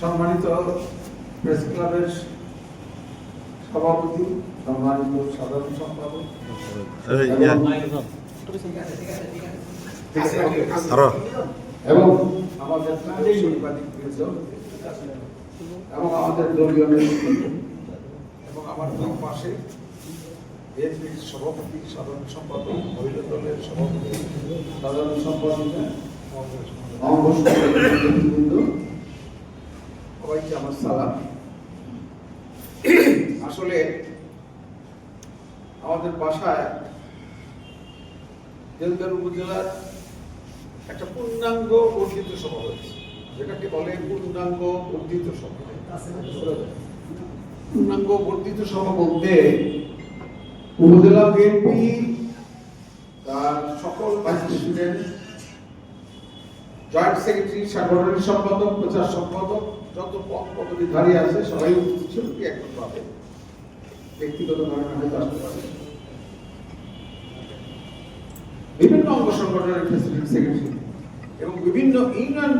সম্মানিত প্রেস ক্লাবের সভাপতি সম্মানিত সাধারণ সম্পাদক এবং আমাদের সাংবাদিক এবং আমাদের দলীয় এবং আমার বাম পাশে বিএনপির সভাপতি সাধারণ সম্পাদক মহিলা দলের সভাপতি সাধারণ সম্পাদক অঙ্গ সবাইকে আমার সালাম আসলে আমাদের বাসায় উপজেলার একটা পূর্ণাঙ্গ বর্ধিত সভা হয়েছে। যেটাকে বলে পূর্ণাঙ্গ বর্ধিত সভা। পূর্ণাঙ্গ বর্ধিত সভা বলতে উপজেলা বিএনপি, তার সকল ভাইস প্রেসিডেন্ট জয়েন্ট সেক্রেটারি সাংগঠনিক সম্পাদক, প্রচার সম্পাদক, যত পদ পদবীধারী আছে, সবাই উপস্থিত কি একজন পাবে ব্যক্তিগত কারণে আসতে পারে বিভিন্ন অঙ্গ সংগঠনের প্রেসিডেন্ট সেক্রেটারি এবং বিভিন্ন ইউনিয়ন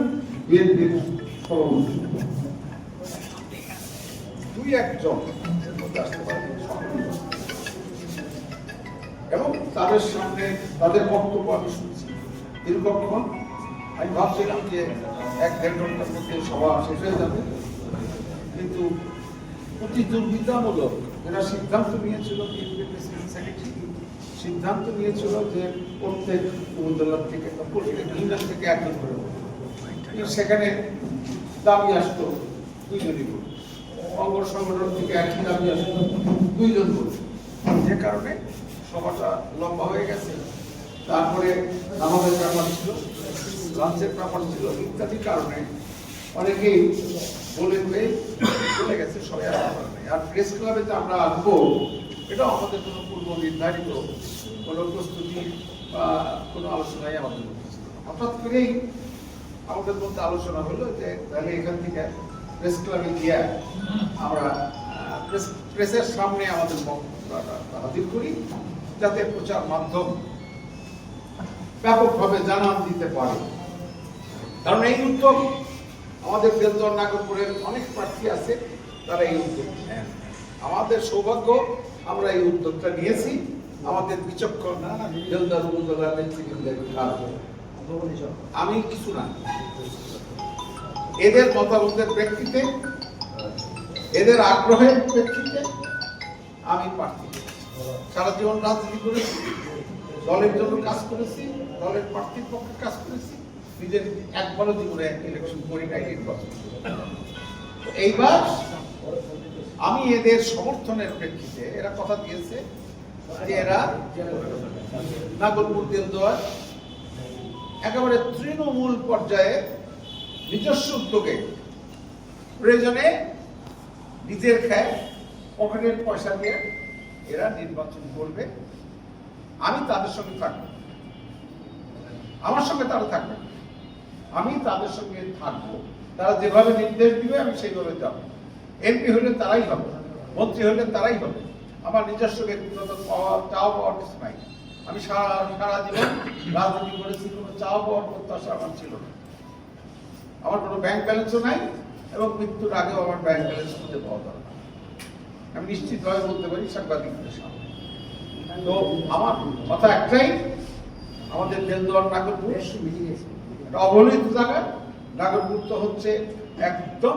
বিএনপির সভাপতি। দুই একজন আসতে পারে এবং তাদের সামনে তাদের বক্তব্য আমি শুনছি। দীর্ঘক্ষণ আমি ভাবছিলাম যে এক দেড় ঘণ্টার মধ্যে সভা শেষ হয়ে যাবে। কিন্তু প্রতিযোগিতামূলক এরা সিদ্ধান্ত নিয়েছিল সিদ্ধান্ত নিয়েছিল যে প্রত্যেক উপজেলা থেকে প্রত্যেক ইউনিয়ন থেকে একজন করে। সেখানে দাবি আসতো দুইজনই বলবে অঙ্গ সংগঠন থেকে একই দাবি আসতো দুইজন বলবে যে কারণে সভাটা লম্বা হয়ে গেছে। তারপরে নামাজের ব্যাপার ছিল, লাঞ্চের ব্যাপার ছিল ইত্যাদি কারণে অনেকেই বলে চলে গেছে, সবাই আসতে আর প্রেস ক্লাবে যে আমরা আসব, এটাও আমাদের কোনো পূর্ব নির্ধারিত কোনো প্রস্তুতি বা কোনো আলোচনাই আমাদের মধ্যে ছিল হঠাৎ করেই আমাদের মধ্যে আলোচনা হলো যে, তাহলে এখান থেকে প্রেস ক্লাবে গিয়ে আমরা প্রেস, প্রেসের সামনে আমাদের বক্তব্যটা করি, যাতে প্রচার মাধ্যম ব্যাপকভাবে জানান দিতে পারে। কারণ এই উদ্যোগ আমাদের বেলদর নাগরপুরের অনেক প্রার্থী আছে, তারা এই উদ্যোগ নেন। আমাদের সৌভাগ্য, আমরা এই উদ্যোগটা নিয়েছি। আমাদের বিচক্ষণ আমি কিছু না। এদের মতামতের প্রেক্ষিতে, এদের আগ্রহের প্রেক্ষিতে আমি প্রার্থী। সারা জীবন রাজনীতি করেছি, দলের জন্য কাজ করেছি। দলের প্রার্থীর পক্ষে কাজ করেছি, নিজের একবারও জীবনে ইলেকশন করি নাই তো এইবার আমি এদের সমর্থনের প্রেক্ষিতে এরা কথা দিয়েছে যে এরা নাগরপুর দেওয়ার একেবারে তৃণমূল পর্যায়ে নিজস্ব উদ্যোগে প্রয়োজনে নিজের খায় পকেটের পয়সা দিয়ে এরা নির্বাচন করবে। আমি তাদের সঙ্গে থাকব। আমার সঙ্গে তারা থাকবে। আমি তাদের সঙ্গে থাকব। তারা যেভাবে নির্দেশ দিবে, আমি সেইভাবে যাব। এমপি হলে তারাই হবে, মন্ত্রী হলে তারাই হবে। আমার নিজস্ব ব্যক্তিগত চাও পাওয়ার কিছু নাই। আমি সারা সারা জীবন রাজনীতি করেছি, কোনো চাও পাওয়ার প্রত্যাশা আমার ছিল না। আমার কোনো ব্যাংক ব্যালেন্সও নাই এবং মৃত্যুর আগেও আমার ব্যাংক ব্যালেন্স খুঁজে পাওয়া দরকার আমি নিশ্চিতভাবে বলতে পারি সাংবাদিকদের সামনে। তো আমার কথা একটাই আমাদের দেলদুয়ার নাগরপুর। একটা অবহেলিত জায়গা। নাগরপুর তো হচ্ছে একদম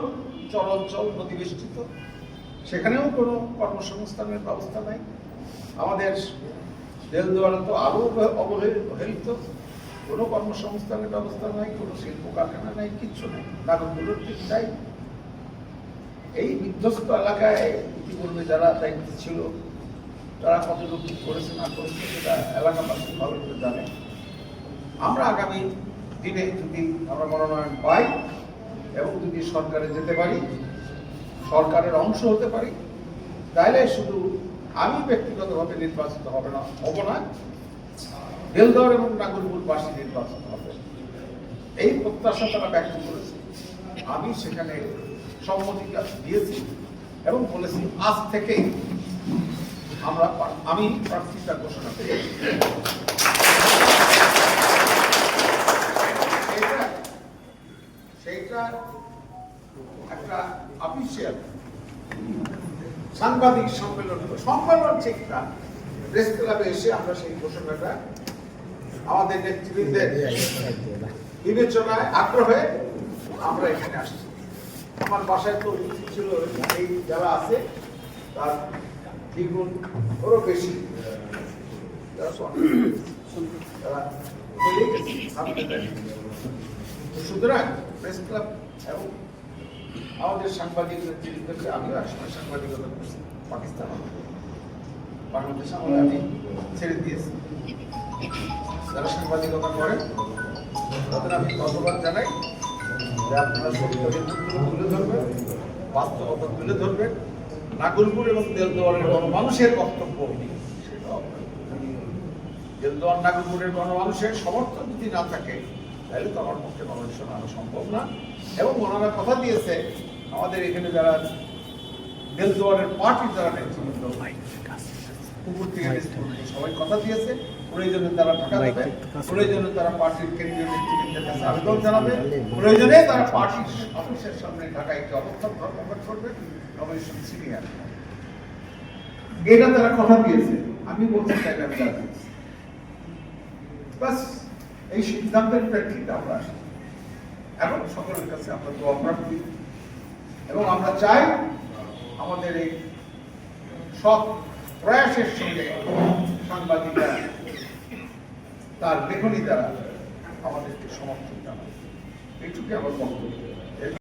চরাঞ্চল নদীবেষ্টিত সেখানেও কোনো কর্মসংস্থানের ব্যবস্থা নাই। আমাদের দেলদুয়ারা তো আরও অবহেলিত। কোনো কর্মসংস্থানের ব্যবস্থা নাই কোনো শিল্প কারখানা নাই কিচ্ছু নেই। নাগরপুরের ঠিক তাই। এই বিধ্বস্ত এলাকায় ইতিপূর্বে যারা দায়িত্ব ছিল তারা কতটুকু করেছে, না করেছে, সেটা এলাকাবাসী ভালো করে জানে। আমরা আগামী দিনে যদি আমরা মনোনয়ন পাই এবং যদি সরকারে যেতে পারি, সরকারের অংশ হতে পারি তাহলে শুধু আমি ব্যক্তিগতভাবে নির্বাচিত হবে না, হব না বেলদর এবং নাগরপুরবাসী নির্বাচিত হবে। এই প্রত্যাশা তারা ব্যক্ত করেছে। আমি সেখানে সম্মতি দিয়েছি এবং বলেছি, আজ থেকে আমরা আমি প্রার্থিতা ঘোষণা এটা সেইটা একটা অফিসিয়াল সাংবাদিক সম্মেলন সম্মেলন ঠিক না। প্রেস ক্লাবে এসে আমরা সেই ঘোষণাটা আমাদের নেতৃবৃন্দের বিবেচনায় আগ্রহে আমরা এখানে আসছি। আমার বাসায় তো উপস্থিত ছিল এই যারা আছে, তার দ্বিগুণ ওরও বেশি। সুতরাং প্রেস ক্লাব এবং আমাদের সাংবাদিক নেতৃত্বকে আমিও একসময় সাংবাদিকতা করছি, পাকিস্তান। বাংলাদেশ আমলে আমি ছেড়ে দিয়েছি যারা সাংবাদিকতা করেন তাদের আমি ধন্যবাদ জানাই যে আপনারা সত্যকে তুলে ধরবেন, বাস্তবতা তুলে ধরবেন নাগরপুর এবং দেলদুয়ারের গণমানুষের বক্তব্য নাগরপুরের গণমানুষের সমর্থন যদি না থাকে তাহলে তো আমার পক্ষে আনা সম্ভব না। এবং ওনারা কথা দিয়েছে আমাদের এখানে যারা দেলদুয়ারের পার্টির যারা নেতৃবৃন্দ থেকে সবাই কথা দিয়েছে। প্রয়োজনে তারা টাকা দেবে প্রয়োজনে তারা পার্টির কেন্দ্রীয় নেতৃবৃন্দের কাছে আবেদন জানাবে। প্রয়োজনে তারা পার্টির অফিসের সামনে ঢাকায় একটি অবস্থান করবে। সিনিয়র এটা তারা কথা দিয়েছে। আমি আমি আছি। বাস, এই সিদ্ধান্তের আমরা এখন সকলের কাছে আমরা দোয়া প্রার্থী। এবং আমরা চাই আমাদের এই সৎ প্রয়াসের সঙ্গে সাংবাদিকরা, তার লেখনী দ্বারা আমাদেরকে সমর্থন জানায়। এইটুকুই আমার বক্তব্য।